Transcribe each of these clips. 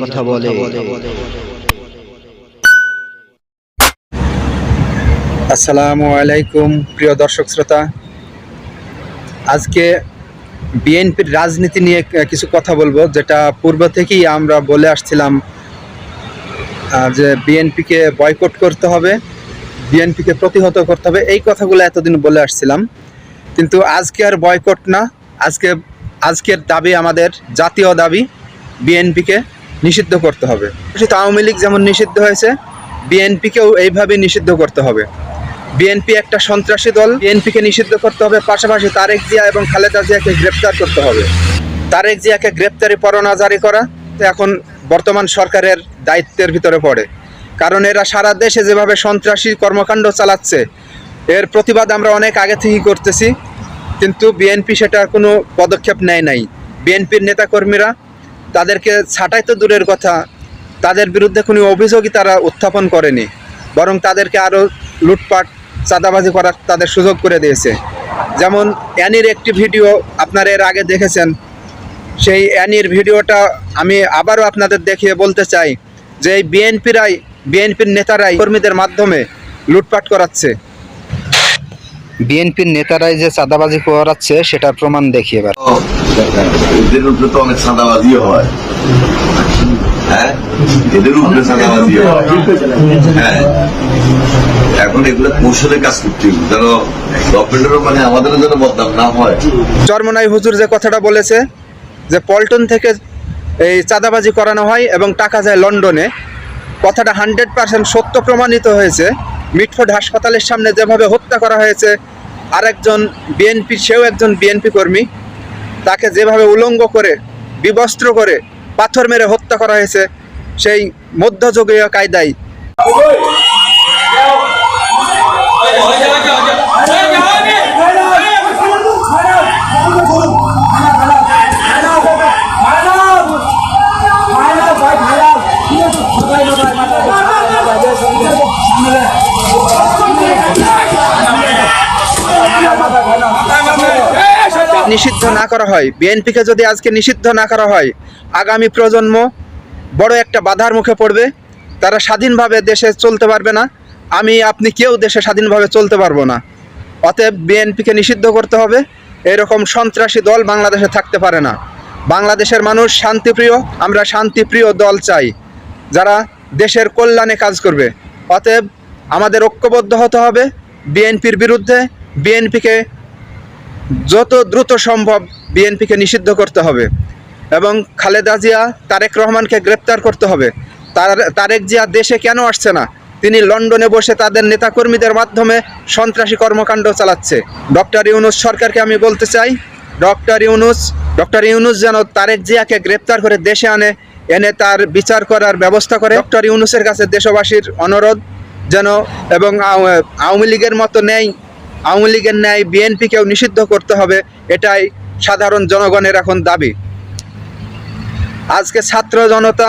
কথা বলে। আসসালামু আলাইকুম, প্রিয় দর্শক শ্রোতা। আজকে বিএনপির রাজনীতি নিয়ে কিছু কথা বলব, যেটা পূর্ব থেকেই আমরা বলে আসছিলাম যে বিএনপিকে বয়কট করতে হবে, বিএনপিকে প্রতিহত করতে হবে, এই কথাগুলো এতদিন বলে আসছিলাম। কিন্তু আজকে আর বয়কট না, আজকে আজকের দাবি আমাদের জাতীয় দাবি বিএনপিকে নিষিদ্ধ করতে হবে। আওয়ামী লীগ যেমন নিষিদ্ধ হয়েছে, বিএনপিকেও এইভাবে নিষিদ্ধ করতে হবে। বিএনপি একটা সন্ত্রাসী দল, বিএনপিকে নিষিদ্ধ করতে হবে, পাশাপাশি তারেক জিয়া এবং খালেদা জিয়াকে গ্রেপ্তার করতে হবে। তারেক জিয়াকে গ্রেপ্তারি পরোয়ানা জারি করা এখন বর্তমান সরকারের দায়িত্বের ভিতরে পড়ে। কারণ এরা সারা দেশে যেভাবে সন্ত্রাসী কর্মকাণ্ড চালাচ্ছে, এর প্রতিবাদ আমরা অনেক আগে থেকেই করতেছি। কিন্তু বিএনপি সেটার কোনো পদক্ষেপ নেয় নাই। বিএনপির নেতাকর্মীরা তাদেরকে ছাঁটাই তো দূরের কথা, তাদের বিরুদ্ধে কোনো অভিযোগই তারা উত্থাপন করেনি, বরং তাদেরকে আরও লুটপাট, চাঁদাবাজি করার তাদের সুযোগ করে দিয়েছে। যেমন অ্যানির একটি ভিডিও আপনারা এর আগে দেখেছেন, সেই অ্যানির ভিডিওটা আমি আবারও আপনাদের দেখিয়ে বলতে চাই যে এই বিএনপিরাই, বিএনপির নেতারাই কর্মীদের মাধ্যমে লুটপাট করাচ্ছে। বিএনপির নেতারাই যে চাঁদাবাজি করাচ্ছে সেটার প্রমাণ দেখিয়ে এবার। এদের উপরে তো অনেক চাঁদাবাজিও হয়। হ্যাঁ? এদের উপরে চাঁদাবাজি হয়। হ্যাঁ? এখন এগুলো কৌশলে কাজ করতে যেন গভর্নমেন্টেরও মানে আমাদেরও যেন বদনাম না হয়। চরমনাই হুজুর যে কথাটা বলেছে যে পল্টন থেকে এই চাঁদাবাজি করানো হয় এবং টাকা যায় লন্ডনে কথাটা হান্ড্রেড পার্সেন্ট সত্য প্রমাণিত হয়েছে। মিটফোর্ড হাসপাতালের সামনে যেভাবে হত্যা করা হয়েছে, আরেকজন বিএনপি, সেও একজন বিএনপি কর্মী, তাকে যেভাবে উলঙ্গ করে, বিবস্ত্র করে পাথর মেরে হত্যা করা হয়েছে, সেই মধ্যযুগীয় কায়দায়। নিষিদ্ধ না করা হয়। বিএনপিকে যদি আজকে নিষিদ্ধ না করা হয়, আগামী প্রজন্ম বড় একটা বাধার মুখে পড়বে। তারা স্বাধীনভাবে দেশে চলতে পারবে না। আমি, আপনি কেউ দেশে স্বাধীনভাবে চলতে পারব না। অতএব বিএনপিকে নিষিদ্ধ করতে হবে। এরকম সন্ত্রাসী দল বাংলাদেশে থাকতে পারে না। বাংলাদেশের মানুষ শান্তিপ্রিয়, আমরা শান্তিপ্রিয় দল চাই, যারা দেশের কল্যাণে কাজ করবে। অতএব আমাদের ঐক্যবদ্ধ হতে হবে বিএনপির বিরুদ্ধে। বিএনপিকে যত দ্রুত সম্ভব বিএনপিকে নিষিদ্ধ করতে হবে এবং খালেদা জিয়া, তারেক রহমানকে গ্রেপ্তার করতে হবে। তার, তারেক জিয়া দেশে কেন আসছে না? তিনি লন্ডনে বসে তাদের নেতাকর্মীদের মাধ্যমে সন্ত্রাসী কর্মকাণ্ড চালাচ্ছে। ডক্টর ইউনুস সরকারকে আমি বলতে চাই, ডক্টর ইউনুস ডক্টর ইউনুস যেন তারেক জিয়াকে গ্রেপ্তার করে দেশে আনে, এনে তার বিচার করার ব্যবস্থা করে। ডক্টর ইউনুসের কাছে দেশবাসীর অনুরোধ যেন এবং আওয়ামী লীগের মতো নেই আওয়ামী লীগের ন্যায় বিএনপিকেও নিষিদ্ধ করতে হবে, এটাই সাধারণ জনগণের এখন দাবি। আজকে ছাত্র জনতা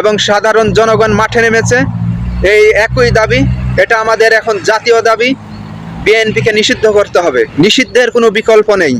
এবং সাধারণ জনগণ মাঠে নেমেছে, এই একই দাবি, এটা আমাদের এখন জাতীয় দাবি, বিএনপিকে নিষিদ্ধ করতে হবে। নিষিদ্ধের কোনো বিকল্প নেই।